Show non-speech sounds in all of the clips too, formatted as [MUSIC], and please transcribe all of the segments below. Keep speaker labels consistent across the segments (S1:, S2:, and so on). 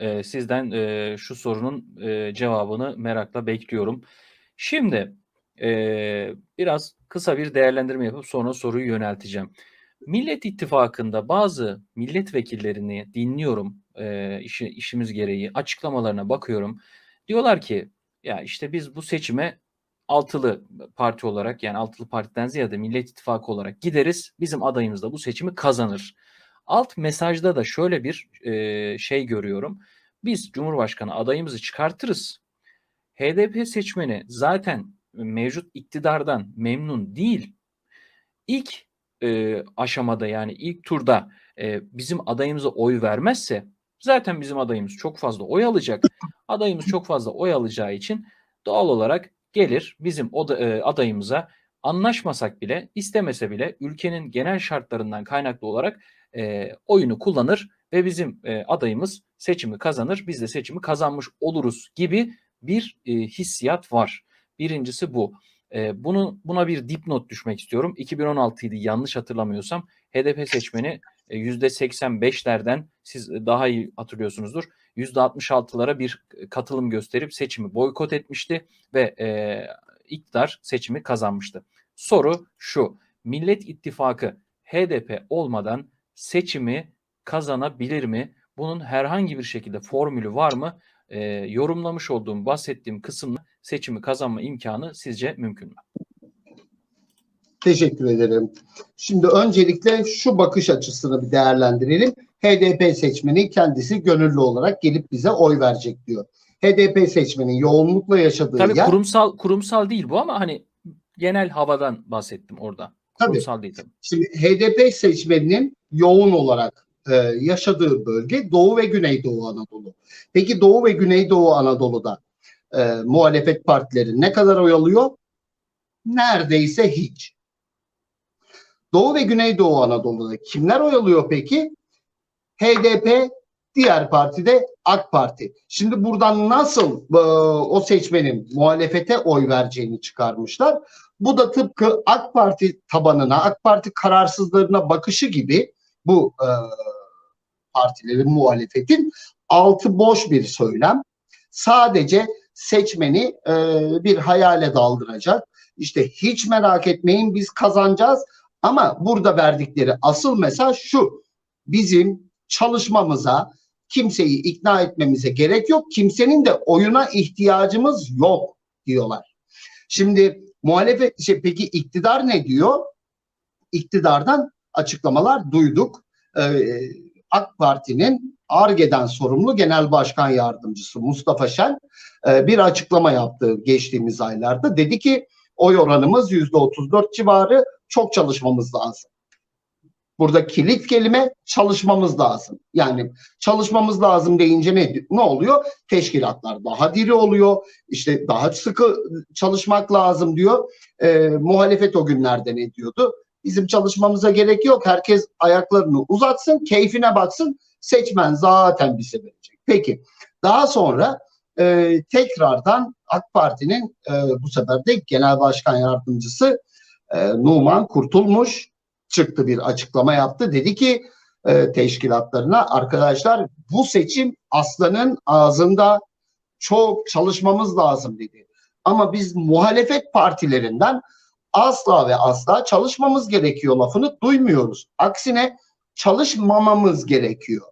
S1: Eee, sizden, eee, şu sorunun, eee, cevabını merakla bekliyorum. Şimdi, eee, biraz kısa bir değerlendirme yapıp sonra soruyu yönelteceğim. Millet İttifakı'nda bazı milletvekillerini dinliyorum, eee, işi işimiz gereği, açıklamalarına bakıyorum. Diyorlar ki, "Ya, işte, biz bu seçime altılı parti olarak, yani, altılı partiden ziyade Millet İttifakı olarak gideriz, bizim adayımız da bu seçimi kazanır." Alt mesajda da şöyle bir, eee, şey görüyorum. Biz Cumhurbaşkanı adayımızı çıkartırız. HDP seçmeni zaten mevcut iktidardan memnun değil. İlk, eee, aşamada, yani, ilk turda, eee, bizim adayımıza oy vermezse zaten bizim adayımız çok fazla oy alacak. Adayımız çok fazla oy alacağı için doğal olarak gelir bizim oda eee, adayımıza anlaşmasak bile, istemese bile ülkenin genel şartlarından kaynaklı olarak, eee, oyunu kullanır ve bizim, eee, adayımız seçimi kazanır, biz de seçimi kazanmış oluruz gibi bir, eee, hissiyat var. Birincisi bu. Eee, bunu buna bir dipnot düşmek istiyorum. 2016'ydı yanlış hatırlamıyorsam. HDP seçmeni, eee, %85'lerden siz daha iyi hatırlıyorsunuzdur. %66'lara bir katılım gösterip seçimi boykot etmişti ve, eee, iktidar seçimi kazanmıştı. Soru şu: Millet İttifakı HDP olmadan seçimi kazanabilir mi? Bunun herhangi bir şekilde formülü var mı? Eee, yorumlamış olduğum, bahsettiğim kısımla seçimi kazanma imkânı sizce mümkün mü?
S2: Teşekkür ederim. Şimdi öncelikle şu bakış açısını bir değerlendirelim. HDP seçmeni kendisi gönüllü olarak gelip bize oy verecek diyor. HDP seçmenin yoğunlukla yaşadığı
S1: Tabii
S2: yer
S1: kurumsal kurumsal değil bu ama, hani, genel havadan bahsettim orada.
S2: Tabii.
S1: Kurumsal değil tabii.
S2: Şimdi HDP seçmeninin yoğun olarak e, yaşadığı bölge Doğu ve Güneydoğu Anadolu. Peki Doğu ve Güneydoğu Anadolu'da e, muhalefet partileri ne kadar oy alıyor? Neredeyse hiç. Doğu ve Güneydoğu Anadolu'da kimler oy alıyor peki? HDP, diğer parti de AK Parti. Şimdi buradan nasıl e, o seçmenin muhalefete oy vereceğini çıkarmışlar. Bu da tıpkı AK Parti tabanına, AK Parti kararsızlarına bakışı gibi bu e, partilerin, muhalefetin altı boş bir söylem. Sadece seçmeni e, bir hayale daldıracak. İşte hiç merak etmeyin biz kazanacağız. Ama burada verdikleri asıl mesaj şu. Bizim çalışmamıza, kimseyi ikna etmemize gerek yok. Kimsenin de oyuna ihtiyacımız yok diyorlar. Şimdi muhalefet şey, peki iktidar ne diyor? İktidardan açıklamalar duyduk. Ee, AK Parti'nin ARGE'den sorumlu Genel Başkan Yardımcısı Mustafa Şen e, bir açıklama yaptı geçtiğimiz aylarda. Dedi ki oy oranımız %34 civarı çok çalışmamız lazım. Burada kilit kelime çalışmamız lazım. Yani çalışmamız lazım deyince ne, ne oluyor? Teşkilatlar daha diri oluyor. İşte daha sıkı çalışmak lazım diyor. E, muhalefet o günlerde ne diyordu? Bizim çalışmamıza gerek yok. Herkes ayaklarını uzatsın, keyfine baksın. Seçmen zaten bize verecek. Peki daha sonra e, tekrardan AK Parti'nin e, bu sefer de Genel Başkan Yardımcısı e, Numan Kurtulmuş çıktı bir açıklama yaptı. Dedi ki e, teşkilatlarına arkadaşlar bu seçim aslanın ağzında çok çalışmamız lazım dedi. Ama biz muhalefet partilerinden asla ve asla çalışmamız gerekiyor lafını duymuyoruz. Aksine çalışmamamız gerekiyor.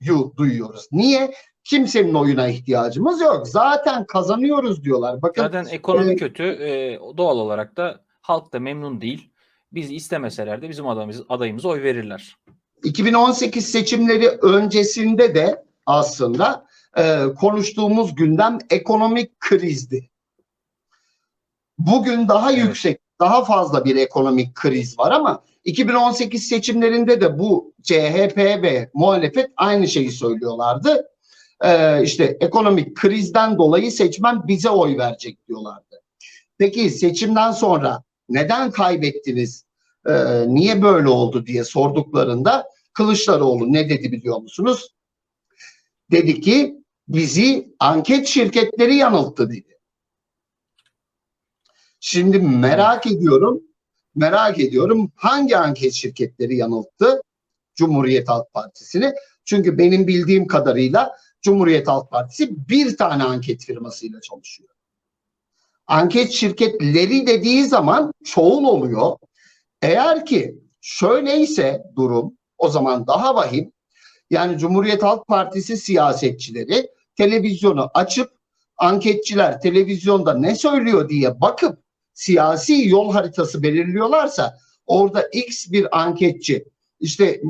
S2: Yu duyuyoruz. Niye? Kimsenin oyuna ihtiyacımız yok. Zaten kazanıyoruz diyorlar. Bakın
S1: Zaten ekonomi
S2: e,
S1: kötü. Eee, doğal olarak da halk da memnun değil. Biz istemeseler de bizim adayımız adayımıza oy verirler.
S2: 2018 seçimleri öncesinde de aslında e, konuştuğumuz gündem ekonomik krizdi. Bugün daha
S1: Evet.
S2: yüksek, daha fazla bir ekonomik kriz var ama 2018 seçimlerinde de bu CHP ve muhalefet aynı şeyi söylüyorlardı. E, işte ekonomik krizden dolayı seçmen bize oy verecek diyorlardı. Peki seçimden sonra neden kaybettiniz? e, niye böyle oldu diye sorduklarında Kılıçdaroğlu ne dedi biliyor musunuz? Dedi ki bizi anket şirketleri yanılttı dedi. Şimdi merak ediyorum, merak ediyorum hangi anket şirketleri yanılttı Cumhuriyet Halk Partisi'ni? Çünkü benim bildiğim kadarıyla Cumhuriyet Halk Partisi bir tane anket firmasıyla çalışıyor. Anket şirketleri dediği zaman çoğul oluyor. Eğer ki şöyleyse durum o zaman daha vahim. Yani Cumhuriyet Halk Partisi siyasetçileri televizyonu açıp anketçiler televizyonda ne söylüyor diye bakıp siyasi yol haritası belirliyorlarsa orada X bir anketçi işte e,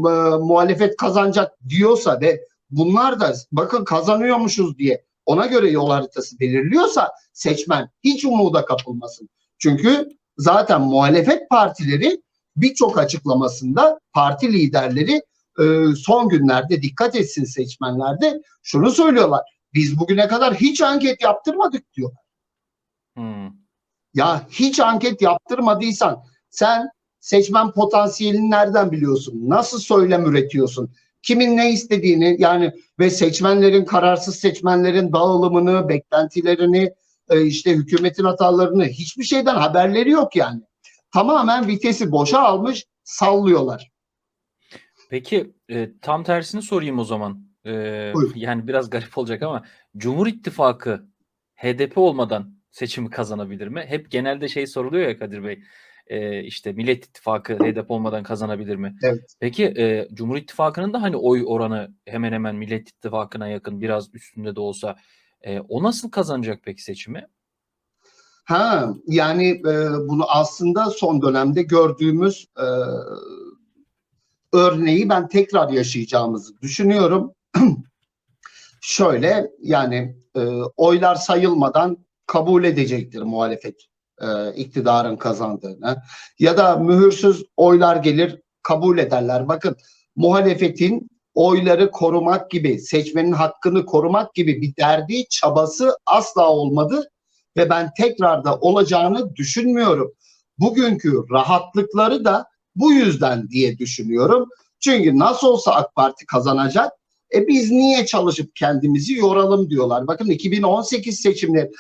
S2: muhalefet kazanacak diyorsa ve bunlar da bakın kazanıyormuşuz diye ona göre yol haritası belirliyorsa seçmen hiç umuda kapılmasın. Çünkü zaten muhalefet partileri birçok açıklamasında parti liderleri e, son günlerde dikkat etsin seçmenlerde şunu söylüyorlar. Biz bugüne kadar hiç anket yaptırmadık diyor.
S1: Hmm.
S2: Ya hiç anket yaptırmadıysan sen seçmen potansiyelini nereden biliyorsun? Nasıl söylem üretiyorsun? Kimin ne istediğini yani ve seçmenlerin kararsız seçmenlerin dağılımını, beklentilerini, e, işte hükümetin hatalarını hiçbir şeyden haberleri yok yani. Tamamen vitesi boşa almış sallıyorlar.
S1: Peki e, tam tersini sorayım o zaman. E,
S2: Buyur.
S1: yani biraz garip olacak ama Cumhur İttifakı HDP olmadan seçimi kazanabilir mi? Hep genelde şey soruluyor ya Kadir Bey. E, işte Millet İttifakı HDP olmadan kazanabilir mi?
S2: Evet.
S1: Peki e, Cumhur İttifakı'nın da hani oy oranı hemen hemen Millet İttifakı'na yakın biraz üstünde de olsa e, o nasıl kazanacak peki seçimi?
S2: Ha yani e, bunu aslında son dönemde gördüğümüz e, örneği ben tekrar yaşayacağımızı düşünüyorum. [CLEARS THROAT] Şöyle yani e, oylar sayılmadan kabul edecektir muhalefet e, iktidarın kazandığını ya da mühürsüz oylar gelir kabul ederler. Bakın muhalefetin oyları korumak gibi, seçmenin hakkını korumak gibi bir derdi, çabası asla olmadı ve ben tekrar da olacağını düşünmüyorum. Bugünkü rahatlıkları da bu yüzden diye düşünüyorum. Çünkü nasıl olsa AK Parti kazanacak. E biz niye çalışıp kendimizi yoralım diyorlar. Bakın 2018 seçimleri